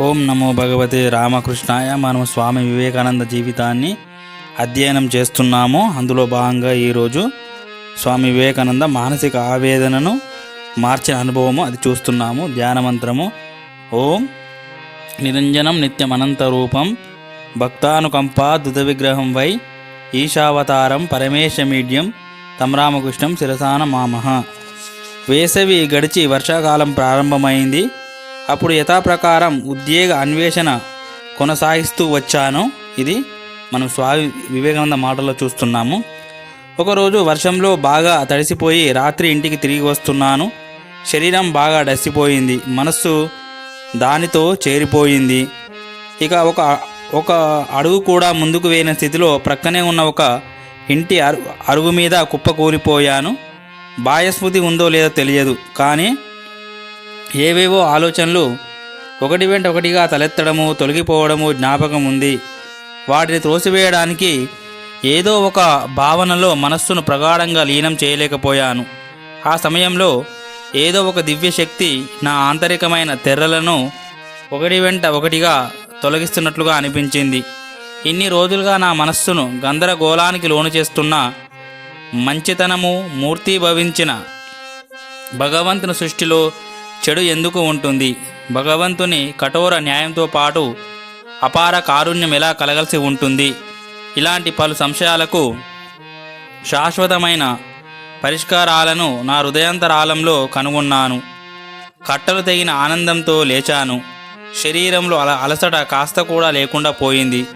ఓం నమో భగవతే రామకృష్ణాయ మనం స్వామి వివేకానంద జీవితాన్ని అధ్యయనం చేస్తున్నాము. అందులో భాగంగా ఈరోజు స్వామి వివేకానంద మానసిక ఆవేదనను మార్చిన అనుభవము అది చూస్తున్నాము. ధ్యాన మంత్రము. ఓం నిరంజనం నిత్యం అనంత రూపం. భక్తానుకంప దుత విగ్రహం వై ఈశావతారం పరమేశమీడ్యం తమరామకృష్ణం శిరసాన మామహ. వేసవి గడిచి వర్షాకాలం ప్రారంభమైంది. అప్పుడు యథాప్రకారం ఉద్యోగ అన్వేషణ కొనసాగిస్తూ వచ్చాను. ఇది మనం స్వామి వివేకానంద మాటలో చూస్తున్నాము. ఒకరోజు వర్షంలో బాగా తడిసిపోయి రాత్రి ఇంటికి తిరిగి వస్తున్నాను. శరీరం బాగా డసిపోయింది. మనస్సు దానితో చేరిపోయింది. ఇక ఒక ఒక అడుగు కూడా ముందుకు వేయని స్థితిలో ప్రక్కనే ఉన్న ఒక ఇంటి అరు అరుగు మీద కుప్పకూలిపోయాను బాహ్యస్మృతి ఉందో లేదో తెలియదు. కానీ ఏవేవో ఆలోచనలు ఒకటి వెంట ఒకటిగా తలెత్తడము తొలగిపోవడము జ్ఞాపకం ఉంది. వాటిని త్రోసివేయడానికి ఏదో ఒక భావనలో మనస్సును ప్రగాఢంగా లీనం చేయలేకపోయాను. ఆ సమయంలో ఏదో ఒక దివ్య శక్తి నా ఆంతరికమైన తెర్రలను ఒకటి వెంట ఒకటిగా తొలగిస్తున్నట్లుగా అనిపించింది. ఇన్ని రోజులుగా నా మనస్సును గందరగోళానికి లోను చేస్తున్న మంచితనము మూర్తీభవించిన భగవంతుని సృష్టిలో చెడు ఎందుకు ఉంటుంది? భగవంతుని కఠోర న్యాయంతో పాటు అపార కారుణ్యం ఎలా కలగలిసి ఉంటుంది? ఇలాంటి పలు సంశయాలకు శాశ్వతమైన పరిష్కారాలను నా హృదయాంతరాలంలో కనుగొన్నాను. కట్టలు తెగిన ఆనందంతో లేచాను. శరీరంలో అల అలసట కాస్త కూడా లేకుండా పోయింది.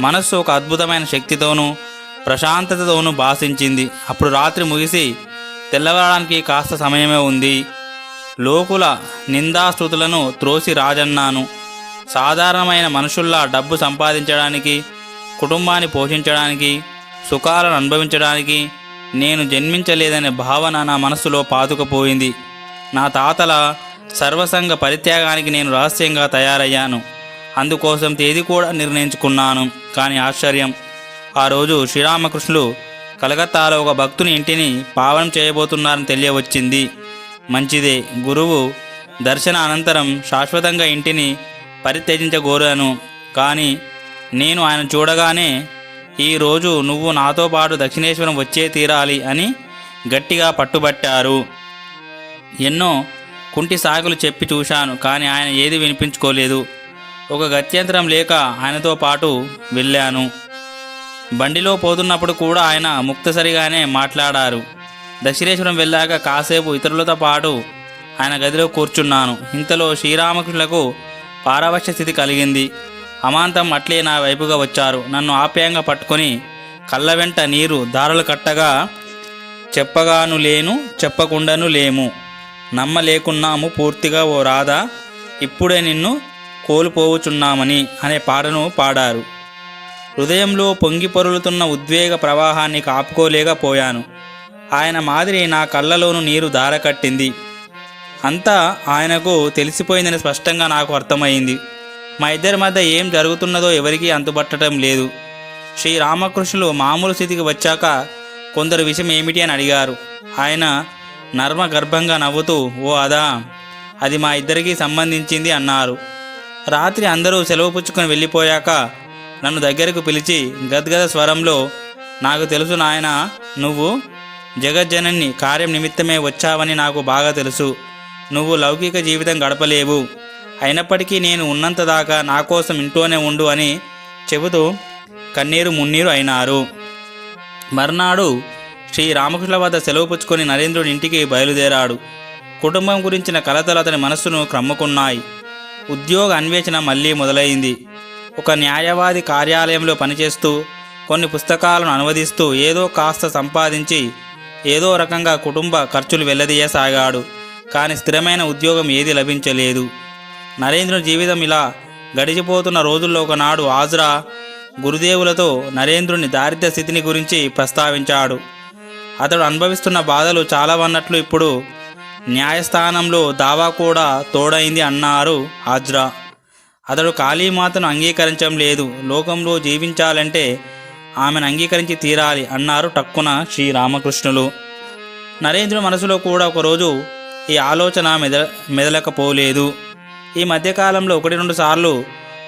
మనస్సు ఒక అద్భుతమైన శక్తితోనూ ప్రశాంతతతోనూ భాషించింది అప్పుడు రాత్రి ముగిసి తెల్లవారడానికి కాస్త సమయమే ఉంది. లోకుల నిందాస్తుతులను త్రోసి రాజన్నాను. సాధారణమైన మనుషుల్లా డబ్బు సంపాదించడానికి కుటుంబాన్ని పోషించడానికి సుఖాలను అనుభవించడానికి నేను జన్మించలేదనే భావన నా మనసులో పాతుకుపోయింది. నా తాతల సర్వసంగ పరిత్యాగానికి నేను రహస్యంగా తయారయ్యాను. అందుకోసం తేదీ కూడా నిర్ణయించుకున్నాను. కానీ ఆశ్చర్యం ఆ రోజు శ్రీరామకృష్ణులు కలకత్తాలో ఒక భక్తుని ఇంటిని పావనం చేయబోతున్నారని తెలియవచ్చింది. మంచిదే. గురువు దర్శన అనంతరం శాశ్వతంగా ఇంటిని పరిత్యజించగోరాను. కానీ నేను ఆయన చూడగానే ఈరోజు నువ్వు నాతో పాటు దక్షిణేశ్వరం వచ్చే తీరాలి అని గట్టిగా పట్టుబట్టారు. ఎన్నో కుంటి సాగులు చెప్పి చూశాను కానీ ఆయన ఏది వినిపించుకోలేదు. ఒక గత్యంతరం లేక ఆయనతో పాటు వెళ్ళాను. బండిలో పోతున్నప్పుడు కూడా ఆయన ముక్తసరిగానే మాట్లాడారు. దక్షిణేశ్వరం వెళ్ళాక కాసేపు ఇతరులతో పాటు ఆయన గదిలో కూర్చున్నాను. ఇంతలో శ్రీరామకృష్ణులకు పారవశ్య స్థితి కలిగింది. అమాంతం అట్లే నా వైపుగా వచ్చారు. నన్ను ఆప్యాయంగా పట్టుకొని కళ్ళ వెంట నీరు దారులు కట్టగా చెప్పగాను లేను చెప్పకుండాను లేము. నమ్మలేకున్నాము పూర్తిగా ఓ రాధా ఇప్పుడే నిన్ను కోల్పోవుచున్నామని అనే పాటను పాడారు. హృదయంలో పొంగి పొరులుతున్న ఉద్వేగ ప్రవాహాన్ని కాపుకోలేకపోయాను ఆయన మాదిరి నా కళ్ళలోనూ నీరు దారకట్టింది. అంతా ఆయనకు తెలిసిపోయిందని స్పష్టంగా నాకు అర్థమైంది మా ఇద్దరి మధ్య ఏం జరుగుతున్నదో ఎవరికీ అంతుపట్టడం లేదు. శ్రీ రామకృష్ణులు మామూలు స్థితికి వచ్చాక కొందరు విషయం ఏమిటి అని అడిగారు. ఆయన నర్మ గర్భంగా నవ్వుతూ ఓ అదా అది మా ఇద్దరికీ సంబంధించింది అన్నారు. రాత్రి అందరూ సెలవు పుచ్చుకొని వెళ్ళిపోయాక నన్ను దగ్గరకు పిలిచి గద్గద స్వరంలో నాకు తెలుసు నాయన నువ్వు జగజ్జనని కార్యం నిమిత్తమే వచ్చావని నాకు బాగా తెలుసు. నువ్వు లౌకిక జీవితం గడపలేవు. అయినప్పటికీ నేను ఉన్నంత దాకా నా కోసం ఇంట్లోనే ఉండు అని చెబుతూ కన్నీరు మున్నీరు అయినారు. మర్నాడు శ్రీ రామకృష్ణ వద్ద సెలవు పుచ్చుకొని నరేంద్రుడి ఇంటికి బయలుదేరాడు. కుటుంబం గురించిన కలతలు అతని మనస్సును క్రమ్ముకున్నాయి. ఉద్యోగ అన్వేషణ మళ్ళీ మొదలైంది. ఒక న్యాయవాది కార్యాలయంలో పనిచేస్తూ కొన్ని పుస్తకాలను అనువదిస్తూ ఏదో కాస్త సంపాదించి ఏదో రకంగా కుటుంబ ఖర్చులు వెల్లదీయసాగాడు కానీ స్థిరమైన ఉద్యోగం ఏది లభించలేదు. నరేంద్రుని జీవితం ఇలా గడిచిపోతున్న రోజుల్లో ఒకనాడు ఆజ్రా గురుదేవులతో నరేంద్రుని దారిద్ర్య స్థితిని గురించి ప్రస్తావించాడు. అతడు అనుభవిస్తున్న బాధలు చాలా అన్నట్లు ఇప్పుడు న్యాయస్థానంలో దావా కూడా తోడైంది అన్నారు ఆజ్రా. అతడు కాళీమాతను అంగీకరించడం లేదు. లోకంలో జీవించాలంటే ఆమెను అంగీకరించి తీరాలి అన్నారు టక్కున శ్రీరామకృష్ణులు. నరేంద్రుడి మనసులో కూడా ఒకరోజు ఈ ఆలోచన మెద మెదలకపోలేదు. ఈ మధ్యకాలంలో ఒకటి రెండు సార్లు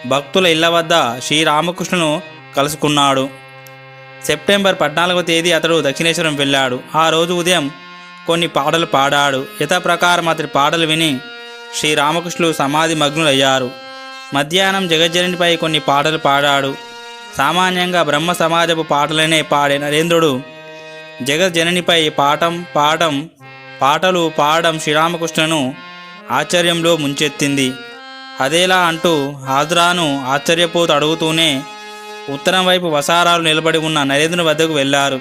భక్తుల ఇళ్ళ వద్ద శ్రీరామకృష్ణును కలుసుకున్నాడు. సెప్టెంబర్ పద్నాలుగవ తేదీ అతడు దక్షిణేశ్వరం వెళ్ళాడు. ఆ రోజు ఉదయం కొన్ని పాటలు పాడాడు. యథాప్రకారం అతడి పాటలు విని శ్రీరామకృష్ణులు సమాధి మగ్నులయ్యారు మధ్యాహ్నం జగజ్జనునిపై కొన్ని పాటలు పాడాడు. సామాన్యంగా బ్రహ్మ సమాజపు పాటలనే పాడే నరేంద్రుడు. జగజ్జననిపై పాఠం పాఠం పాటలు పాడడం శ్రీరామకృష్ణను ఆశ్చర్యంలో ముంచెత్తింది. అదేలా అంటూ హాజరాను ఆశ్చర్యపోతూ అడుగుతూనే ఉత్తరం వైపు వసారాలు నిలబడి ఉన్న నరేంద్రుని వద్దకు వెళ్ళారు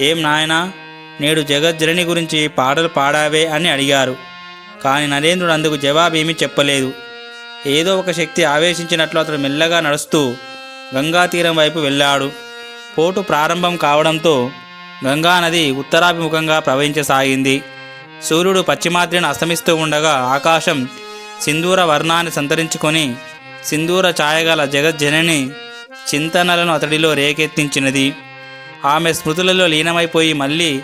ఏం నాయనా నేడు జగజ్జనని గురించి పాటలు పాడావే అని అడిగారు. కానీ నరేంద్రుడు అందుకు జవాబేమీ చెప్పలేదు. ఏదో ఒక శక్తి ఆవేశించినట్లు అతడు మెల్లగా నడుస్తూ గంగా తీరం వైపు వెళ్ళాడు. పోటు ప్రారంభం కావడంతో గంగానది ఉత్తరాభిముఖంగా ప్రవహించసాగింది. సూర్యుడు పశ్చిమాద్రిని అస్తమిస్తూ ఉండగా ఆకాశం సింధూర వర్ణాన్ని సంతరించుకొని సింధూర ఛాయగల జగజ్జనని చింతనలను అతడిలో రేకెత్తించినది. ఆమె స్మృతులలో లీనమైపోయి మళ్ళీ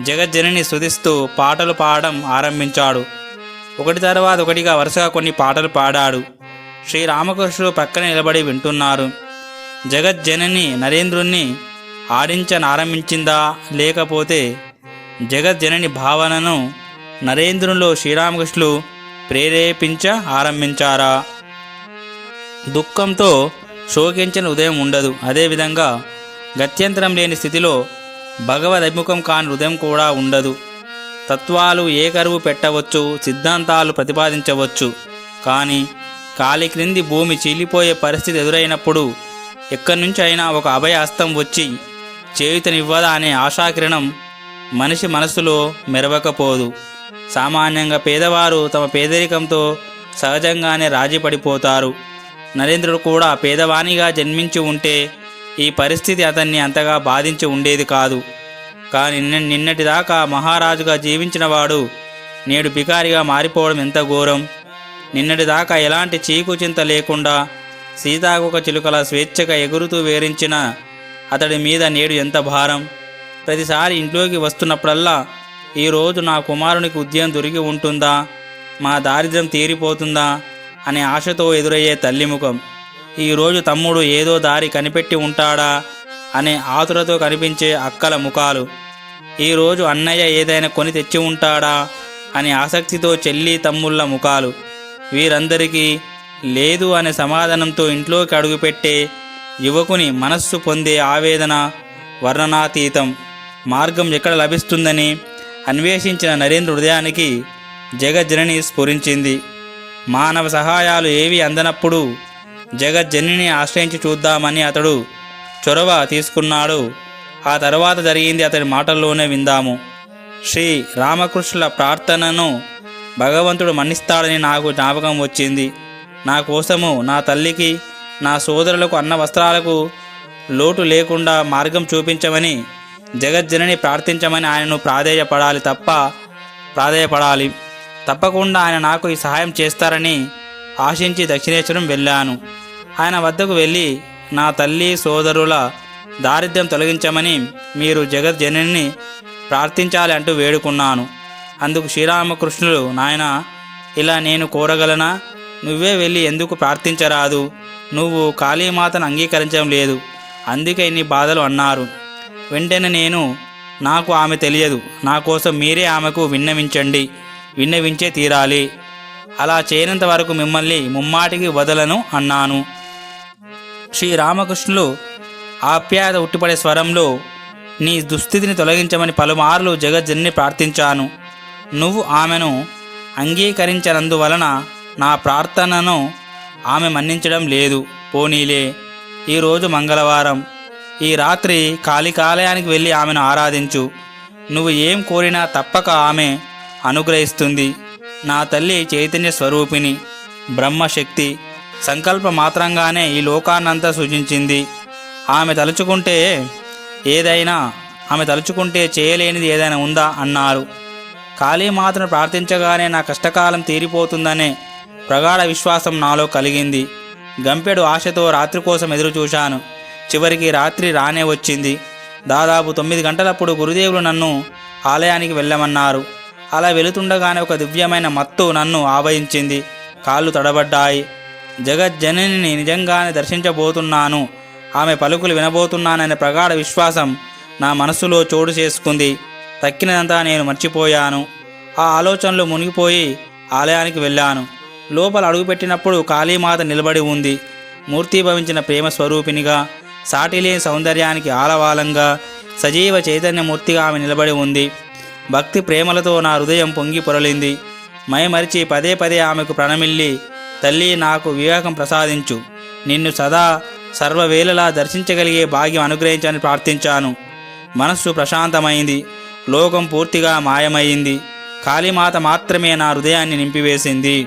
జగజ్జనని శుధిస్తూ పాటలు పాడడం ఆరంభించాడు. ఒకటి తర్వాత ఒకటిగా వరుసగా కొన్ని పాటలు పాడాడు. శ్రీరామకృష్ణుడు పక్కన నిలబడి వింటున్నారు. జగజ్జనని నరేంద్రుణ్ణి ఆడించనారంభించిందా లేకపోతే జగజ్జనని భావనను నరేంద్రునిలో శ్రీరామకృష్ణులు ప్రేరేపించ ఆరంభించారా? దుఃఖంతో శోకించిన ఉదయం ఉండదు. అదేవిధంగా గత్యంతరం లేని స్థితిలో భగవద్ అభిముఖం కాని హృదయం కూడా ఉండదు. తత్వాలు ఏ కరువు పెట్టవచ్చు సిద్ధాంతాలు ప్రతిపాదించవచ్చు. కానీ కాలి క్రింది భూమి చీలిపోయే పరిస్థితి ఎదురైనప్పుడు ఎక్కడి నుంచి అయినా ఒక అభయ హస్తం వచ్చి చేయుతనివ్వదా అనే ఆశాకిరణం మనిషి మనసులో మెరవకపోదు. సామాన్యంగా పేదవారు తమ పేదరికంతో సహజంగానే రాజీ పడిపోతారు నరేంద్రుడు కూడా పేదవానిగా జన్మించి ఉంటే ఈ పరిస్థితి అతన్ని అంతగా బాధించి ఉండేది కాదు. కానీ నిన్నటిదాకా మహారాజుగా జీవించినవాడు నేడు బికారిగా మారిపోవడం ఎంత ఘోరం. నిన్నటిదాకా ఎలాంటి చీకు చింత లేకుండా సీతాకుక చిలుకల స్వేచ్ఛగా ఎగురుతూ వేరించిన అతడి మీద నేడు ఎంత భారం? ప్రతిసారి ఇంట్లోకి వస్తున్నప్పుడల్లా ఈరోజు నా కుమారునికి ఉద్యోగం దొరికి ఉంటుందా? మా దారిద్ర్యం తీరిపోతుందా? అనే ఆశతో ఎదురయ్యే తల్లి ముఖం ఈరోజు తమ్ముడు ఏదో దారి కనిపెట్టి ఉంటాడా? అనే ఆతురతో కనిపించే అక్కల ముఖాలు. ఈరోజు అన్నయ్య ఏదైనా కొని తెచ్చి ఉంటాడా? అనే ఆసక్తితో చెల్లి తమ్ముళ్ళ ముఖాలు. వీరందరికీ లేదు అనే సమాధానంతో ఇంట్లోకి అడుగుపెట్టే యువకుని మనస్సు పొందే ఆవేదన వర్ణనాతీతం మార్గం ఎక్కడ లభిస్తుందని అన్వేషించిన నరేంద్ర హృదయానికి జగజ్జనని స్ఫురించింది. మానవ సహాయాలు ఏవి అందనప్పుడు జగజ్జనని ఆశ్రయించి చూద్దామని అతడు చొరవ తీసుకున్నాడు. ఆ తర్వాత జరిగింది అతడి మాటల్లోనే విందాము. శ్రీ రామకృష్ణుల ప్రార్థనను భగవంతుడు మన్నిస్తాడని నాకు జ్ఞాపకం వచ్చింది. నా కోసము నా తల్లికి నా సోదరులకు అన్న వస్త్రాలకు లోటు లేకుండా మార్గం చూపించమని జగజ్జనని ప్రార్థించమని ఆయనను ప్రాధేయపడాలి తప్ప ప్రాధేయపడాలి. తప్పకుండా ఆయన నాకు ఈ సహాయం చేస్తారని ఆశించి దక్షిణేశ్వరం వెళ్ళాను. ఆయన వద్దకు వెళ్ళి నా తల్లి సోదరుల దారిద్ర్యం తొలగించమని మీరు జగజ్జనని ప్రార్థించాలి అంటూ వేడుకున్నాను. అందుకు శ్రీరామకృష్ణులు నాయన ఇలా నేను కోరగలనా? నువ్వే వెళ్ళి ఎందుకు ప్రార్థించరాదు? నువ్వు కాళీమాతను అంగీకరించడం లేదు. అందుకే ఇన్ని బాధలు అన్నారు. వెంటనే నేను నాకు ఆమె తెలియదు. నా కోసం మీరే ఆమెకు విన్నవించండి. విన్నవించే తీరాలి. అలా చేయనంత వరకు మిమ్మల్ని ముమ్మాటికి వదలను అన్నాను. శ్రీరామకృష్ణులు ఆప్యాయత ఉట్టిపడే స్వరంలో నీ దుస్థితిని తొలగించమని పలుమార్లు జగజ్జన్ని ప్రార్థించాను. నువ్వు ఆమెను అంగీకరించనందువలన నా ప్రార్థనను ఆమె మన్నించడం లేదు. పోనీలే. ఈరోజు మంగళవారం. ఈ రాత్రి కాళికాలయానికి వెళ్ళి ఆమెను ఆరాధించు. నువ్వు ఏం కోరినా తప్పక ఆమె అనుగ్రహిస్తుంది. నా తల్లి చైతన్య స్వరూపిణి బ్రహ్మశక్తి సంకల్ప మాత్రంగానే ఈ లోకాన్నంతా సూచించింది ఆమె తలుచుకుంటే ఏదైనా ఆమె తలుచుకుంటే చేయలేనిది ఏదైనా ఉందా? అన్నారు. కాళీమాతను ప్రార్థించగానే నా కష్టకాలం తీరిపోతుందనే ప్రగాఢ విశ్వాసం నాలో కలిగింది. గంపెడు ఆశతో రాత్రి కోసం ఎదురు చూశాను. చివరికి రాత్రి రానే వచ్చింది. దాదాపు తొమ్మిది గంటలప్పుడు గురుదేవులు నన్ను ఆలయానికి వెళ్ళమన్నారు. అలా వెళుతుండగానే ఒక దివ్యమైన మత్తు నన్ను ఆవహించింది. కాళ్ళు తడబడ్డాయి. జగజ్జననిని నిజంగానే దర్శించబోతున్నాను. ఆమె పలుకులు వినబోతున్నాననే ప్రగాఢ విశ్వాసం నా మనసులో చోటు చేసుకుంది. తక్కినదంతా నేను మర్చిపోయాను. ఆ ఆలోచనలు మునిగిపోయి ఆలయానికి వెళ్ళాను. లోపల అడుగుపెట్టినప్పుడు కాళీమాత నిలబడి ఉంది. మూర్తీభవించిన ప్రేమ స్వరూపినిగా సాటిలేని సౌందర్యానికి ఆలవాలంగా సజీవ చైతన్యమూర్తిగా ఆమె నిలబడి ఉంది. భక్తి ప్రేమలతో నా హృదయం పొంగి పొరలింది. మైమరిచి పదే పదే ఆమెకు ప్రణమిల్లి తల్లి నాకు వివేకం ప్రసాదించు. నిన్ను సదా సర్వవేళలా దర్శించగలిగే భాగ్యం అనుగ్రహించని ప్రార్థించాను. మనస్సు ప్రశాంతమైంది. లోకం పూర్తిగా మాయమైంది. కాళీమాత మాత్రమే నా హృదయాన్ని నింపివేసింది.